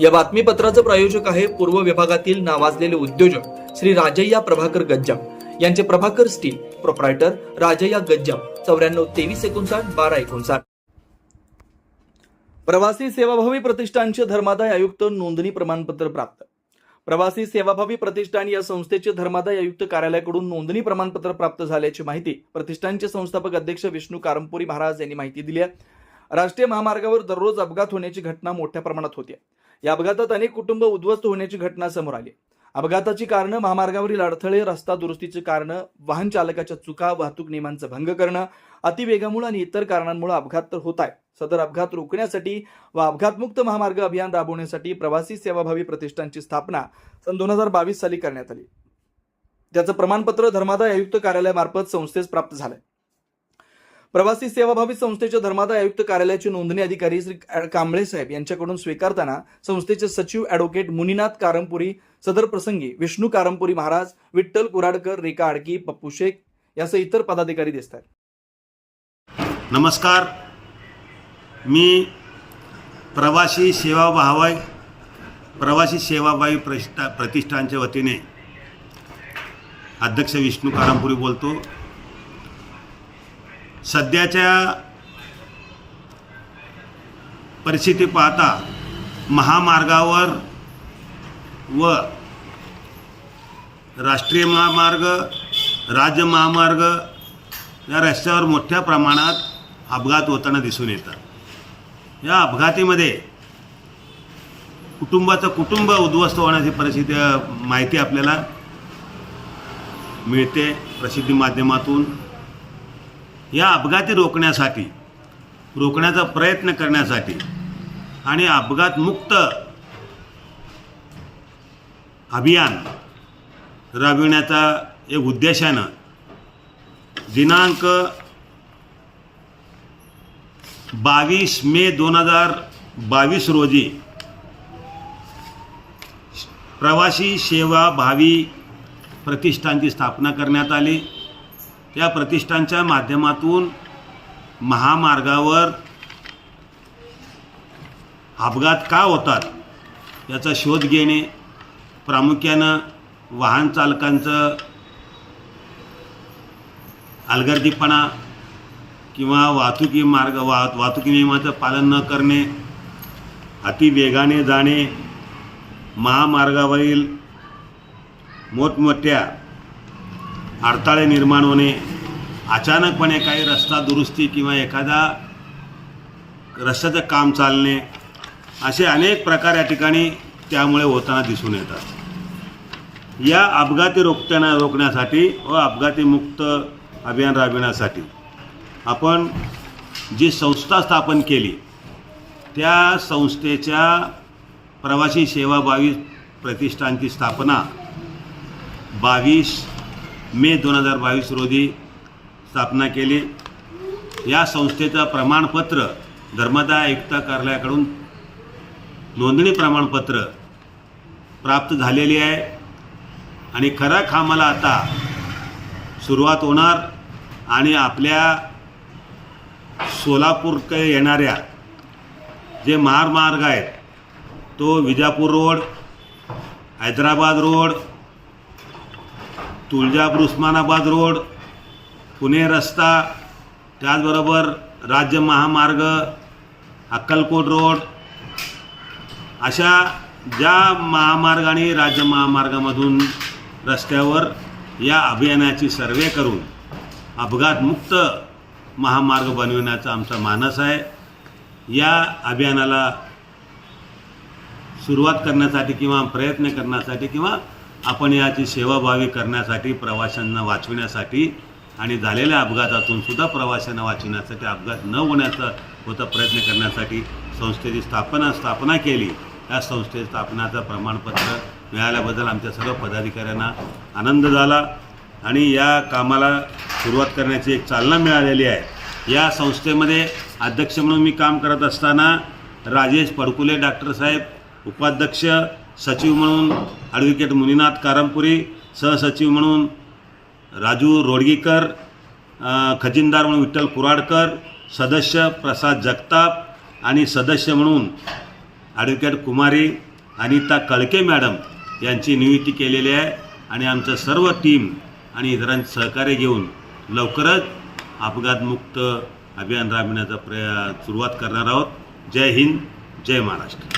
या बातमीपत्राचं प्रायोजक आहे पूर्व विभागातील नावाजलेले उद्योजक श्री राजय्या प्रभाकर गज्जाम. यांचे प्रभाकर स्टील प्रोप्रायटर राजय्या गज्जाम. चौऱ्याण्णव तेवीस एकोणसाठ बारा एकोणसाठ. प्रवासी सेवाभावी प्रतिष्ठानचे धर्मादाय आयुक्त नोंदणी प्रमाणपत्र प्राप्त. प्रवासी सेवाभावी प्रतिष्ठान या संस्थेचे धर्मादाय आयुक्त कार्यालयाकडून नोंदणी प्रमाणपत्र प्राप्त झाल्याची माहिती प्रतिष्ठानचे संस्थापक अध्यक्ष विष्णू कारंपुरी महाराज यांनी माहिती दिली आहे. राष्ट्रीय महामार्गावर दररोज अपघात होण्याची घटना मोठ्या प्रमाणात होती या अपघातात अनेक कुटुंब उद्ध्वस्त होण्याची घटना समोर आली. अपघाताची कारणं महामार्गावरील अडथळे रस्ता दुरुस्तीची कारणं वाहन चालकाच्या चुका वाहतूक नियमांचा भंग करणं अतिवेगामुळे आणि इतर कारणांमुळे अपघात तर होत आहे सदर अपघात रोखण्यासाठी व अपघातमुक्त महामार्ग अभियान राबवण्यासाठी प्रवासी सेवाभावी प्रतिष्ठानची स्थापना सन दोन हजार बावीस साली करण्यात आली. त्याचं प्रमाणपत्र धर्मादाय आयुक्त कार्यालयामार्फत संस्थेस प्राप्त झालंय. प्रवासी सेवाभावी संस्थेच्या धर्मादाय आयुक्त कार्यालयाचे नोंदणी अधिकारी श्री कांबळे साहेब यांच्याकडून स्वीकारताना संस्थेचे सचिव अॅडव्होकेट मुनीनाथ कारंपुरी सदर प्रसंगी विष्णू कारंपुरी महाराज विठ्ठल कुराडकर रेखा आडकी पप्पू शेख यासह इतर पदाधिकारी दिसत आहेत नमस्कार. मी प्रवासी सेवाभावी प्रवासी सेवाभावी प्रतिष्ठा प्रतिष्ठानच्या वतीने अध्यक्ष विष्णू कारंपुरी बोलतो. सध्याच्या परिस्थिती पाहता महामार्गावर व राष्ट्रीय महामार्ग राज्य महामार्ग या रस्त्यावर मोठ्या प्रमाणात अपघात होताना दिसून येतात. या अपघातीमध्ये कुटुंबाचं कुटुंब उद्ध्वस्त होण्याची परिस्थिती माहिती आपल्याला मिळते प्रसिद्धी माध्यमातून. या अपघाती रोखण्यासाठी रोखण्याचा प्रयत्न करण्यासाठी आणि अपघातमुक्त अभियान राबविण्याचा एक उद्देशानं दिनांक बावीस मे दोन हजार बावीस रोजी प्रवासी सेवा भावी प्रतिष्ठानची स्थापना करण्यात आली. त्या प्रतिष्ठानच्या माध्यमातून महामार्गावर अपघात का होतात याचा शोध घेणे प्रामुख्यानं वाहन चालकांचं अलगर्दीपणा किंवा वाहतुकी मार्ग वाह वाहतुकी नियमाचं पालन न करणे अतिवेगाने जाणे महामार्गावरील मोठमोठ्या अडथळे निर्माण होणे अचानकपणे काही रस्ता दुरुस्ती किंवा एखादा रस्त्याचं काम चालणे असे अनेक प्रकार या ठिकाणी त्यामुळे होताना दिसून येतात. या अपघाती रोखताना रोखण्यासाठी व अपघातीमुक्त अभियान राबविण्यासाठी आपण जी संस्था स्थापन केली त्या संस्थेच्या प्रवासी सेवा बावीस प्रतिष्ठानची स्थापना बावीस मे दोन हजार बावीस रोजी स्थापना केली. या संस्थेचं प्रमाणपत्र धर्मदाय आयुक्त कार्यालयाकडून नोंदणी प्रमाणपत्र प्राप्त झालेली आहे. आणि खरा खामाला आता सुरुवात होणार आणि आपल्या सोलापूरकडे येणाऱ्या जे महामार्ग आहेत तो Vijapur road Hyderabad road Tuljapur Osmanabad road Pune रस्ता त्याचबरोबर राज्य महामार्ग अक्कलकोट रोड अशा ज्या महामार्ग आणि राज्य महामार्गामधून रस्त्यावर या अभियानाची सर्वे करून अपघातमुक्त महामार्ग बनविण्याचा आमचा मानस आहे. या अभियानाला सुरुवात करण्यासाठी किंवा प्रयत्न करण्यासाठी किंवा आपण याची सेवाभावी करण्यासाठी प्रवाशांना वाचविण्यासाठी आणि झालेल्या अपघातातून सुद्धा प्रवाशांना वाचविण्यासाठी अपघात न होण्याचा होता प्रयत्न करण्यासाठी संस्थेची स्थापना स्थापना केली. या संस्थे स्थापनाचं प्रमाणपत्र मिळाल्याबद्दल आमच्या सर्व पदाधिकाऱ्यांना आनंद झाला आणि या कामाला सुरुवात करण्याची एक चालना मिळालेली आहे. या संस्थेमध्ये अध्यक्ष म्हणून मी काम करत असताना राजेश पडकुले डॉक्टर साहेब उपाध्यक्ष सचिव म्हणून ॲडव्होकेट मुनीनाथ कारमपुरी सहसचिव म्हणून राजू रोडगीकर खजिनदार म्हणून विठ्ठल कुराडकर सदस्य प्रसाद जगताप आणि सदस्य म्हणून ॲडव्होकेट कुमारी अनिता कळके मॅडम यांची नियुक्ती केलेली आहे आणि आमचं सर्व टीम आणि इतरांचे सहकार्य घेऊन लवकरच अपघातमुक्त अभियान राबविण्याचा प्रया सुरुवात करणार आहोत. जय हिंद जय Maharashtra.